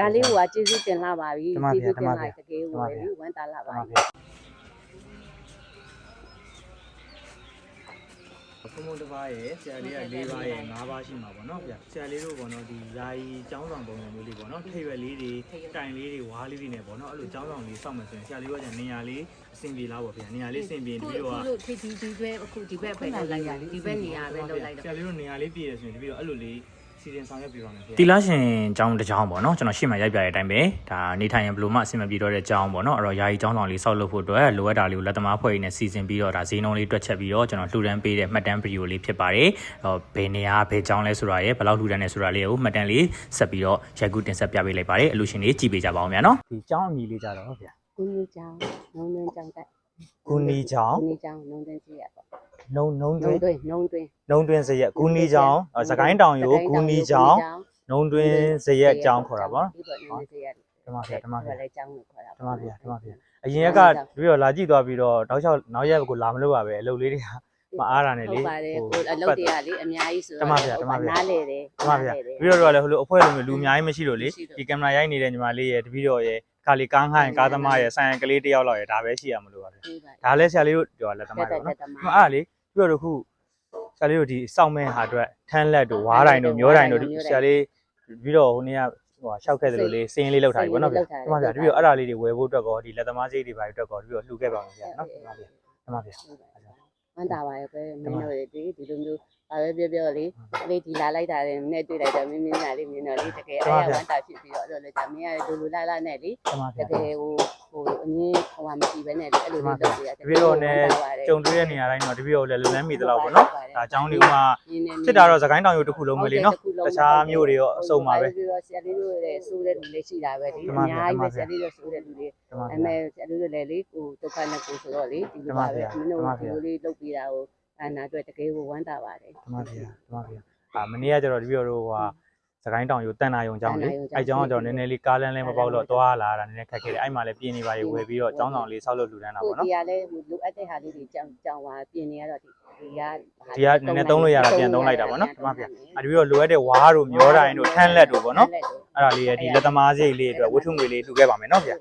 ဒါလေးကကျေးဇူးတင်လာပါပြီဓမ္မဗျာကျေးဇူးတင်ဓမ္မလာဗျာတကယ်ကိုဓမ္မလေဗျာဝမ်းသာလာပါပါပြီဗျာဖုံဖုံတစ်ပါးရဲ့ဆရာလေးက၄ပါးရဲ့၅ပါးရှိမှာပေါ့နော်ဗျဆရာလေးတို့ပေါ့နော်ဒီယာယီចောင်းဆောင်ပုံစံမျိုးလေးပေါ့နော်ထိရွယ်လေးတွေတိုင်လေးတွေဝါးလေးတွေနဲ့ပေါ့နော်အဲ့လိုចောင်းဆောင်လေးစောင့်မယ်ဆိုရင်ဆရာလေးကညာနေရာလေးအဆင်ပြေလားပေါ့ဗျာနေရာလေးအဆင်ပြေပြီးတော့လို့ဒီဒီဒီဘက်အခုဒီဘက်ပဲလောက်လိုက်တာဒီဘက်နေရာပဲလောက်လိုက်ဆတာရာလေးတို့နေရာလေးပြည်ရဆိုရင်တပည့်တော့အဲ့လိုလေး စီစဉ်ဆောင်ရွက်ပြပါမယ်ဗျာတီလာရှင်အကြောင်းတစ်ကြောင်းပေါ့နော်ကျွန်တော်ရှေ့မှာရိုက်ပြတဲ့အတိုင်းပဲဒါနေထိုင်ရင်ဘယ်လိုမှအဆင်မပြေတော့တဲ့အကြောင်းပေါ့နော်အဲ့တော့ယာယီအကြောင်းဆောင်လေးဆောက်လုပ်ဖို့အတွက်လိုအပ်တာလေးကိုလက်သမားဖွဲ့ရင်းနဲ့စီစဉ်ပြီးတော့ဒါဈေးနှုန်းလေးတွက်ချက်ပြီးတော့ကျွန်တော်လှူဒန်းပေးတဲ့မှတ်တမ်းဗီဒီယိုလေးဖြစ်ပါတယ်အဲ့တော့ဘယ်နေရာဘယ်ကြောင်းလဲဆိုတာရဲ့ဘယ်လောက်လှူဒန်းနေဆိုတာလေးကိုမှတ်တမ်းလေးဆက်ပြီးတော့ရိုက်ကူးတင်ဆက်ပြပေးလိုက်ပါတယ်အလူရှင်လေးကြည့်ပေးကြပါအောင်ဗျာနော်ဒီကြောင်းအမီလေးကြတော့ဗျာကုနီချောင်းနုံနှင်းချောင်းတက် ဂူနီကြောင်းကုနီချောင်းနုံနှင်းကြီးရပေါ့နုံနုံနုံတွင်တွင်နုံတွင်နုံတွင်စရက်ဂူနီကြောင်းစကိုင်းတောင်ရိုးဂူနီကြောင်းနုံတွင်စရက်ကြောင်းခေါ်တာပေါ့နော်ဒီပေါ့နုံတွင်စရက်ဓမ္မဗျာဓမ္မဗျာလည်းကြောင်းကိုခေါ်တာဓမ္မဗျာဓမ္မဗျာအရင်ရက်ကပြီးတော့လာကြည့်သွားပြီးတော့တောက်လျှောက်နောက်ရက်ကိုလာမလို့ပါပဲအလုပ်လေးတွေကမအားတာနဲ့လေဟုတ်ပါတယ်ဟိုကိုအလုပ်တွေကလေအများကြီးဆိုဓမ္မဗျာဓမ္မဗျာနားလေတယ်ဓမ္မဗျာပြီးတော့တော့လည်းဟိုလိုအဖွဲ့လိုမျိုးလူအများကြီးမရှိလို့လေဒီကင်မရာရိုက်နေတဲ့ညီမလေးရဲ့တပည့်တော်ရဲ့ ခါလီကားငှားရင်ကားသမားရဲ့ဆိုင်ရန်ကလေးတစ်ယောက်လောက်ရဲ့ဒါပဲရှိရမလို့ပါပဲဒါလည်းဆရာလေးတို့ပြောလက်သမားတော့နော်အဲ့အားလေပြီးတော့တခုဆရာလေးတို့ဒီစောင့်မဲ့ဟာအတွက်ထန်းလက်တို့ဝါးတိုင်းတို့မျိုးတိုင်းတို့ဆရာလေးပြီးတော့ဟိုနေ့ကဟိုရှောက်ခဲ့တယ်လို့လေစင်းလေးလောက်ထားပြီပေါ့နော်ဗျာဓမ္မဗျာတပည့်တော်အဲ့ဒါလေးတွေဝယ်ဖို့အတွက်ကောဒီလက်သမားစိတ်တွေပါအတွက်ကောတပည့်တော်လှူခဲ့ပါမယ်ဗျာနော်ဓမ္မဗျာဓမ္မဗျာ ဝမ်းသာပါရဲ့ပဲမင်းတို့ဒီဒီလိုမျိုးဘာပဲပြောပြောလေလေးဒီလာလိုက်တာလည်းနည်းတွေ့လိုက်တော့မင်းမင်းညာလေးမြင်တော့လေတကယ်အဲ့ရဝမ်းသာဖြစ်ပြီးတော့အဲ့လိုလေဒါမင်းကဒူလူလာလာနဲ့လေဓမ္မတဗျာကယ်ဟို ဟိုအငင်းဟိုဟာမရှိဘဲနဲ့လေအဲ့လိုလေးလုပ်ပြရတပည့်တော်နဲ့ကြုံတွေ့တဲ့နေရာတိုင်းတော့တပည့်တော်လည်းလွယ်လန်းမိသလောက်ပေါ့နော်ဒါအကြောင်းလေးကဖြစ်တာတော့သခိုင်းတောင်ရိုးတစ်ခုလုံးပဲလေနော်တခြားမျိုးတွေရောအစုံပါပဲပြီးတော့ဆရာလေးတို့ရဲ့စိုးတဲ့လူလေးရှိတာပဲဒီအများကြီးပဲဆရာလေးတို့စိုးတဲ့လူတွေဓမ္မအဗျာမေဆရာလေးတို့လည်းလေကိုဒုက္ခနဲ့ကိုဆိုတော့လေဒီလိုပါပဲမင်းတို့ဒီလိုလေးလုပ်ပြတာကိုအနာအတွက်တကယ်ကိုဝမ်းသာပါတယ်ဓမ္မဗျာဓမ္မဗျာအာမနေ့ကကျတော့တပည့်တော်တို့ဟို သခိုင်းတောင်ရိုးတန်နာယုံကျောင်းလေအဲကျောင်းကကျတော့နည်းနည်းလေးကားလန်းလဲမပေါက်တော့သွားလာတာနည်းနည်းခက်ခဲတယ်အဲ့မှာလည်းပြင်းနေပါလေဝယ်ပြီးတော့ကျောင်းဆောင်လေးဆောက်လို့လူတန်းတာဟိုပေါ့နော်ဒီကလည်းလိုအပ်တဲ့ဟာလေးတွေကြောင်ကြောင်ပါပြင်နေရတော့ဒီဒီကဒီကနည်းနည်းသုံးလို့ရတာပြန်သုံးလိုက်တာပေါ့နော်ဓမ္မဗျာအဲတပည့်တော်လိုအပ်တဲ့ဝါးတို့မျောတိုင်းတို့ထန်းလက်တို့ပေါ့နော်အဲ့ဒါလေးရဲ့ဒီလက်သမားစိတ်လေးအတွက်ဝတ္ထုငွေလေးလှူခဲ့ပါမယ်နော်ဗျာ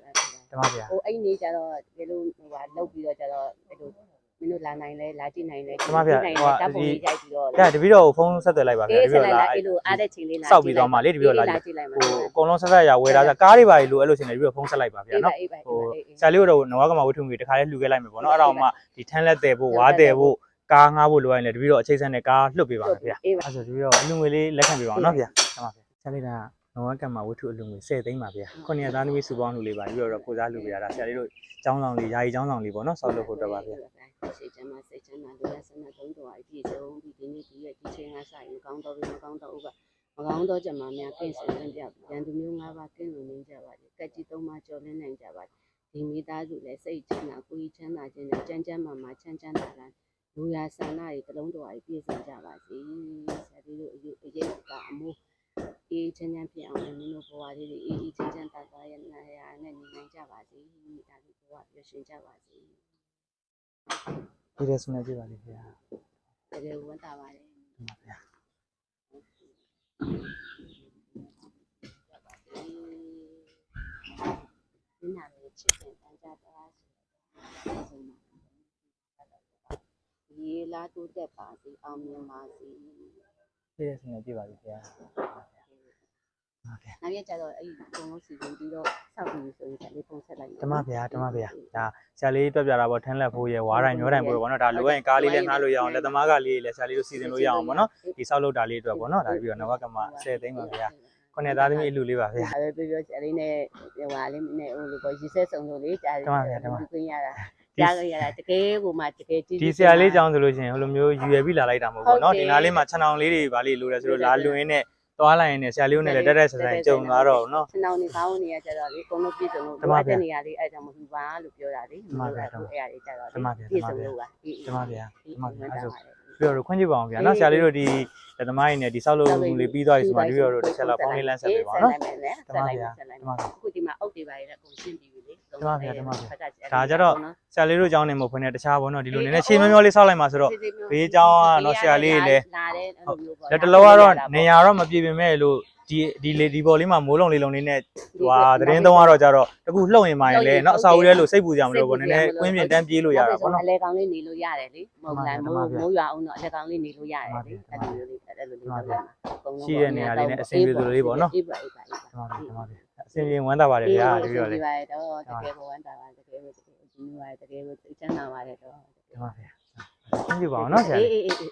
ဓမ္မဗျာဟိုအဲ့နေကြတော့ဒီလိုဟိုဟာလောက်ပြီးတော့ကြတော့အဲ့လို မင်းတို့လာနိုင်လဲလာကြည့်နိုင်လဲဓာတ်ပုံလေးရိုက်ပြီးတော့ဒါတပည့်တော်ကိုဖုန်းဆက်သွယ်လိုက်ပါဗျာအေးတပဆက်ည့်လိုတော်က်လာလာအဲ့လိုအားတဲ့ချိန်လေးလာစောက်ပြီးသွားမှလေတပည့်တော်လာကြည့်လိုက်မှာဟိုအကုန်လုံးဆက်ဆက်ရဝယ်တာဆိုကားတွေပါလို့အဲ့လိုရှင်နေတပည့်တော်ဖုန်းဆက်လိုက်ပါဗျာနော်အေးပါဟိုအေးပါဆရာလေးတို့နဝကမဝတ္ထုငွေတခါလေးလှူခဲ့လိုက်မယ်ပေါ့နော်အဲ့ဒါမှဒီထန်းလက်တယ်ဖို့ဝါးတယ်ဖို့ကားငားဖို့လိုရင်လည်းတပည့်တော်အချိတ်ဆက်နဲ့ကားလွတ်ပေးပါမယ်ဗျာအေးပါအဲ့ဆိုတပည့်တော်အလူငွေလေးလက်ခံပေးပါအောင်နော်ဗျာဟုတ်ပါဗျာဆရာလေးကနဝကမဝတ္ထုအလူငွေ10သိန်းပါဗျာခုနှစ်သားသမီးစုပေါင်းလူလေးပါတပည့်တော်ကိုစားလှူပေးတာဒါဆရာလေးတို့ចောင်းဆောင်လေးယာယီចောင်းဆောင်လေးပေါ့နော်ဆောက်လုပ်ဖို့တော့ပါဗျာ စိတ်ချမ်းသာစိတ်ချမ်းသာလူရဆန္ဒသုံးတော်အပြည့်စုံဒီဒီနေ့ဒီရက်ဒီချိန်ကစရင်ကောင်းတော်ပြီမကောင်းတော့ဘူးကမကောင်းတော့ကြမှာများကင်းစင်ကြပြရန်သူမျိုး၅ပါးကင်းလုံနေကြပါစေကက်ကြီးသုံးပါးကြော်လင်းနိုင်ကြပါစေဒီမိသားစုလည်းစိတ်ချမ်းသာကိုယ်ချမ်းသာခြင်းနဲ့ကြမ်းကြမ်းမာမာချမ်းချမ်းသာသာလူရဆန္ဒတွေတလုံးတော်အပြည့်စုံကြပါစေဆရာကြီးတို့အယူအရေးကအမိုးအေးချမ်းချမ်းဖြစ်အောင်လည်းမင်းတို့ဘဝလေးတွေအေးအေးချမ်းချမ်းသာသာရနာရနဲ့နေနိုင်ကြပါစေမိသားစုဘဝပြည့်စုံကြပါစေ ဒီရက်စနေကြပါလိမ့်ဗျာတကယ်ဝမ်းသာပါတယ်ဟုတ်ပါဗျာဒီနာမည်ချစ်တဲ့တန်ကြတာဆိုဒီလာတိုးတက်ပါစေအောင်မြင်ပါစေဒီရက်စနေကြပါလိမ့်ဗျာဟုတ်ကဲ့ နောက်ရကျတော့အဲ့ဒီဘုံလုံးစီစဉ်ပြီးတော့စောက်ပြီးဆိုရင်ဒါလေးပုံဆက်လိုက် ဓမ္မဗျာဓမ္မဗျာဒါဆရာလေးတွက်ပြတာပေါ့ထန်းလက်ဖို့ရယ်ဝါးတိုင်းမျိုးတိုင်းပို့ပေါ့နော်ဒါလိုရင်ကားလေးလည်းငှားလို့ရအောင်လက်သမားကလေးလည်းဆရာလေးတို့စီစဉ်လို့ရအောင်ပေါ့နော်ဒီဆောက်လုပ်တာလေးအတွက်ပေါ့နော်ဒါပြီးတော့နဝကမ10သိန်းပါဗျာခုနှစ်သားသမီးအလူလေးပါဗျာ အဲ့ဒါပြောပြောအဲ့လေးနဲ့ဟိုဟာလေးနဲ့ဟိုလိုပေါ့ရီဆက်ဆုံးလို့လေကြားခွင့်ရတာကြားရတာတကယ်ဟိုမှာတကယ်ကြည့် ဒီဆရာလေးကြောင်းဆိုလို့ရှိရင်ဟိုလိုမျိုးယူရပြီးလာလိုက်တာမဟုတ်ဘူးเนาะဒီနားလေးမှာခြံအောင်လေးတွေဗာလေးလိုတယ်ဆိုတော့လာလွင်ရင်းနဲ့ သွားလိုက်ရင်လည်းဆရာလေးတို့နဲ့လည်းတက်တက်ဆန်ဆန်ကြုံလာတော့နော်စနောင်းနေကောင်းနေရကြတော့လေအကုန်လုံးပြည့်စုံလို့ဘာတဲ့နေရာလေးအဲ့ကြောင့်မပြူပါလို့ပြောတာလေဒီမှာအဲ့အဲ့လေးကြတော့ပြည့်စုံလို့ပါအေးတမပါဗျာတမပါဗျာအဲ့ဆိုပြတောခွင့်ကြည့်ပါအောင်ဗျာနော်ဆရာလေးတို့ဒီတမိုင်းနဲ့ဒီဆောက်လုပ်မှုလေးပြီးသွားပြီဆိုမှဒီပြတောတို့တစ်ချက်လောက်ပေါင်းလေးလမ်းဆက်ပေးပါနော်တမပါဗျာတမပါအခုဒီမှာအုတ်တွေပါရတဲ့အကုန်ရှင်းပြီး ဒီမှာဗျာဒီမှာဗျာဒါကြတော့ဆရာလေးတို့အကြောင်းနေမဟုတ်ဘဲနဲ့တခြားဘောနော်ဒီလိုနည်းနည်းရှင်းမျောမျောလေးဆောက်လိုက်မှာဆိုတော့ဘေးအကြောင်းကတော့ဆရာလေးလည်းဟုတ်လက်တလောကတော့နေရာတော့မပြေပင်မဲ့လို့ဒီဒီလေဒီဘော်လေးမှာမိုးလုံးလေးလုံးလေးနဲ့ဟွာသတင်းသုံးကတော့ကြတော့တကူလှုပ်ရင်မှရင်လေနော်အစာဦးလေးလို့စိတ်ပူကြမလို့ဘောနည်းနည်းကွင်းပြင်တန်းပြေးလို့ရတာဘောနော်အလဲကောင်လေးနေလို့ရတယ်လေမဟုတ်လားမိုးမိုးရွာအောင်တော့အလဲကောင်လေးနေလို့ရတယ်လေအဲ့လိုမျိုးလေးအဲ့လိုလေးတော့ရှိတဲ့နေရာလေးနဲ့အဆင်ပြေသလိုလေးဘောနော်အေးပါအေးပါအေးပါ အစင်ပြေဝမ်းသာပါတယ်ဗျာတပည့်တော်လေးဒီပါတော့တကယ်ကိုဝမ်းသာပါတကယ်ကိုဒီနေ့ပါတကယ်ကိုချမ်းသာပါတယ်တော့ဒီမှာဗျာအဆင်ပြေပါအောင်နော်ဆရာအေးလေးအေးအေး